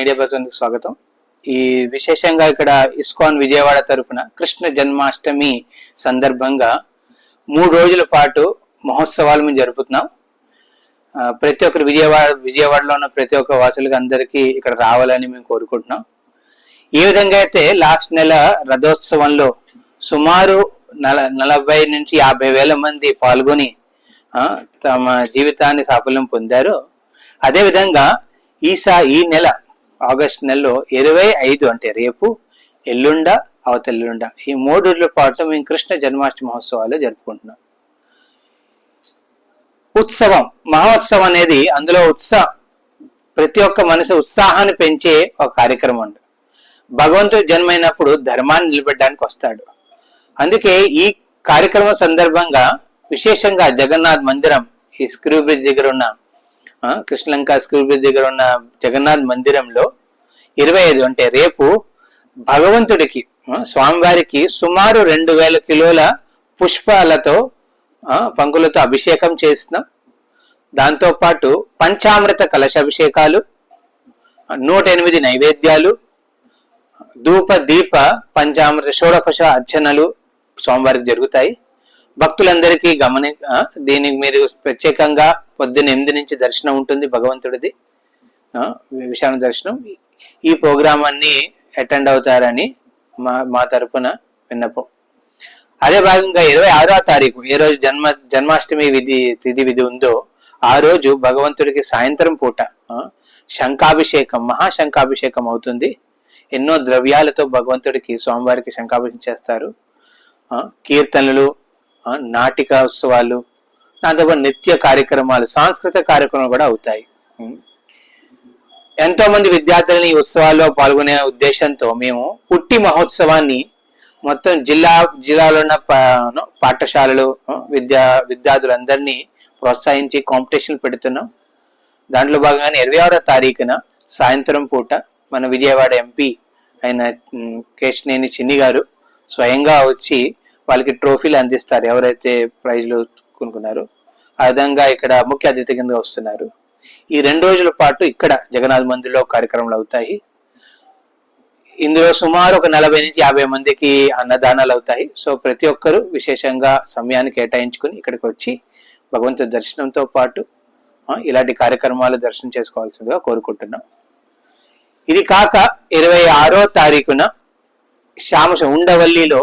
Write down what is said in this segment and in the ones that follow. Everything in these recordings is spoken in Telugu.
మీడియా ప్రతినిధికి స్వాగతం. ఈ విశేషంగా ఇక్కడ ఇస్కాన్ విజయవాడ తరపున కృష్ణ జన్మాష్టమి సందర్భంగా మూడు రోజుల పాటు మహోత్సవాలు మేము జరుపుతున్నాం. ప్రతి ఒక్కరు విజయవాడ విజయవాడలో ఉన్న ప్రతి ఒక్క వాసులకి అందరికీ ఇక్కడ రావాలని మేము కోరుకుంటున్నాం. ఈ విధంగా అయితే లాస్ట్ నెల రథోత్సవంలో సుమారు నల నలభై నుంచి యాభై వేల మంది పాల్గొని తమ జీవితాన్ని సాఫల్యం పొందారు. అదేవిధంగా ఈసా ఈ నెల ఆగస్ట్ నెలలో ఇరవై ఐదు అంటే రేపు ఎల్లుండ అవతెల్లుండ ఈ మూడు రోజుల పాటు మేము కృష్ణ జన్మాష్టమి మహోత్సవాలు జరుపుకుంటున్నాం. ఉత్సవం మహోత్సవం అనేది అందులో ఉత్సాహ ప్రతి ఒక్క మనసు ఉత్సాహాన్ని పెంచే ఒక కార్యక్రమం ఉంది భగవంతుడు జన్మైనప్పుడు ధర్మాన్ని నిలబెట్టడానికి వస్తాడు. అందుకే ఈ కార్యక్రమం సందర్భంగా విశేషంగా జగన్నాథ్ మందిరం ఈ స్క్రూ బ్రిడ్జ్ దగ్గర ఉన్న కృష్ణలంక స్కూల్ బ్రిడ్జ్ దగ్గర ఉన్న జగన్నాథ్ మందిరంలో ఇరవై ఐదు అంటే రేపు భగవంతుడికి స్వామివారికి సుమారు రెండు వేల కిలోల పుష్పాలతో పంకులతో అభిషేకం చేస్తున్నాం. దాంతో పాటు పంచామృత కలశాభిషేకాలు నూట ఎనిమిది నైవేద్యాలు ధూప దీప పంచామృత షోడపశ అర్చనలు సోమవారికి జరుగుతాయి. భక్తులందరికీ గమని దీనికి మీరు ప్రత్యేకంగా పొద్దున్న ఎనిమిది నుంచి దర్శనం ఉంటుంది భగవంతుడిది. ఆ, విశాల దర్శనం. ఈ ప్రోగ్రామ్ అన్ని అటెండ్ అవుతారని మా మా తరపున విన్నపం. అదే భాగంగా ఇరవై ఆరో తారీఖు ఏ రోజు జన్మ జన్మాష్టమి విధి తిథి విధి ఉందో ఆ రోజు భగవంతుడికి సాయంత్రం పూట శంఖాభిషేకం మహాశంఖాభిషేకం అవుతుంది. ఎన్నో ద్రవ్యాలతో భగవంతుడికి స్వామివారికి శంఖాభిషేకం చేస్తారు. కీర్తనలు నాటికోత్సవాలు నాటిక ఉత్సవాలు దాంతోపాటు నిత్య కార్యక్రమాలు సాంస్కృతిక కార్యక్రమాలు కూడా అవుతాయి. ఎంతో మంది విద్యార్థులని ఈ ఉత్సవాల్లో పాల్గొనే ఉద్దేశంతో మేము పుట్టి మహోత్సవాన్ని మొత్తం జిల్లా జిల్లాలో ఉన్న పాఠశాలలు విద్యా విద్యార్థులందరినీ ప్రోత్సహించి కాంపిటీషన్ పెడుతున్నాం. దాంట్లో భాగంగానే ఇరవై ఆరో తారీఖున సాయంత్రం పూట మన విజయవాడ ఎంపీ అయిన ఉమ్, కేశినేని చిన్ని గారు స్వయంగా వచ్చి వాళ్ళకి ట్రోఫీలు అందిస్తారు. ఎవరైతే ప్రైజ్లు కొనుక్కున్నారో ఆ విధంగా ఇక్కడ ముఖ్య అతిథి కింద వస్తున్నారు. ఈ రెండు రోజుల పాటు ఇక్కడ జగన్నాథ్ మందిర్లో కార్యక్రమాలు అవుతాయి. ఇందులో సుమారు ఒక నలభై నుంచి యాభై మందికి అన్నదానాలు అవుతాయి. సో ప్రతి ఒక్కరూ విశేషంగా సమయాన్ని కేటాయించుకుని ఇక్కడికి వచ్చి భగవంతుడి దర్శనంతో పాటు ఇలాంటి కార్యక్రమాలు దర్శనం చేసుకోవాల్సిందిగా కోరుకుంటున్నాం. ఇది కాక ఇరవై ఆరో తారీఖున శ్యామ ఉండవల్లిలో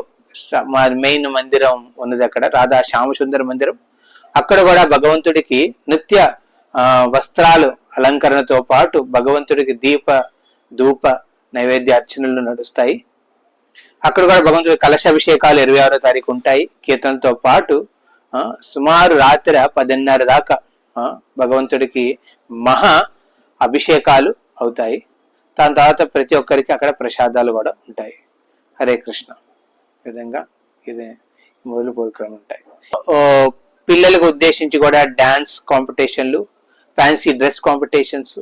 మెయిన్ మందిరం ఉన్నది అక్కడ రాధా శ్యామసుందర మందిరం. అక్కడ కూడా భగవంతుడికి నిత్య వస్త్రాలు అలంకరణతో పాటు భగవంతుడికి దీప ధూప నైవేద్య అర్చనలు నడుస్తాయి. అక్కడ కూడా భగవంతుడి కలశాభిషేకాలు ఇరవై ఆరో తారీఖు ఉంటాయి. కీర్తనతో పాటు సుమారు రాత్రి పదిన్నర దాకా భగవంతుడికి మహా అభిషేకాలు అవుతాయి. దాని తర్వాత ప్రతి ఒక్కరికి అక్కడ ప్రసాదాలు కూడా ఉంటాయి. హరే కృష్ణ. విధంగా ఇది మొదలు కోరికలు ఉంటాయి పిల్లలకు ఉద్దేశించి కూడా డాన్స్ కాంపిటీషన్లు ఫ్యాన్సీ డ్రెస్ కాంపిటీషన్స్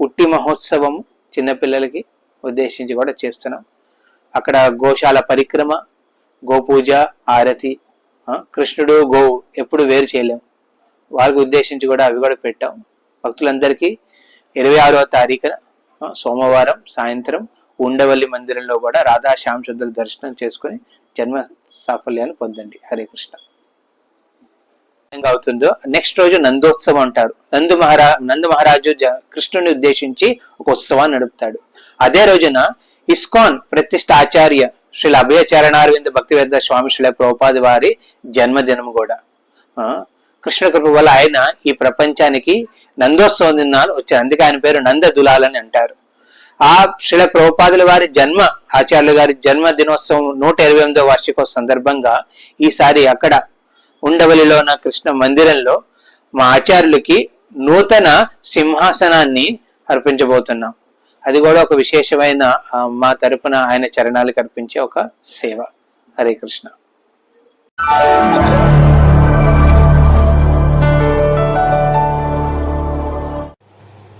ఉట్టి మహోత్సవం చిన్నపిల్లలకి ఉద్దేశించి కూడా చేస్తున్నాం. అక్కడ గోశాల పరిక్రమ గోపూజ ఆరతి కృష్ణుడు గోవు ఎప్పుడు వేరు చేయలేము వారికి ఉద్దేశించి కూడా అవి కూడా పెట్టాం. భక్తులందరికీ ఇరవై ఆరవ తారీఖున సోమవారం సాయంత్రం ఉండవల్లి మందిరంలో కూడా రాధా శ్యామ్ దర్శనం చేసుకుని జన్మ సాఫల్యాన్ని పొందండి. హరే కృష్ణ. అవుతుందో నెక్స్ట్ రోజు నందోత్సవం అంటారు నందు మహారా నందు మహారాజు కృష్ణుని ఉద్దేశించి ఒక ఉత్సవాన్ని నడుపుతాడు. అదే రోజున ఇస్కాన్ ప్రతిష్ట ఆచార్య శ్రీ అభయచరణారవింద భక్తివేద స్వామి శ్రీల ప్రభుపాది వారి జన్మదినం కూడా. కృష్ణ కృప వల్ల ఆయన ఈ ప్రపంచానికి నందోత్సవం దినాలు వచ్చారు అందుకే ఆయన పేరు నంద దులాలని అంటారు. ఆ శిల ప్రభుపాదుల వారి జన్మ ఆచార్యులు గారి జన్మ దినోత్సవం నూట ఇరవై ఎనిమిదో వార్షికోత్సవం సందర్భంగా ఈసారి అక్కడ ఉండవల్లిలో ఉన్న కృష్ణ మందిరంలో మా ఆచార్యులకి నూతన సింహాసనాన్ని అర్పించబోతున్నాం. అది కూడా ఒక విశేషమైన మా తరపున ఆయన చరణాలకు అర్పించే ఒక సేవ. హరే కృష్ణ.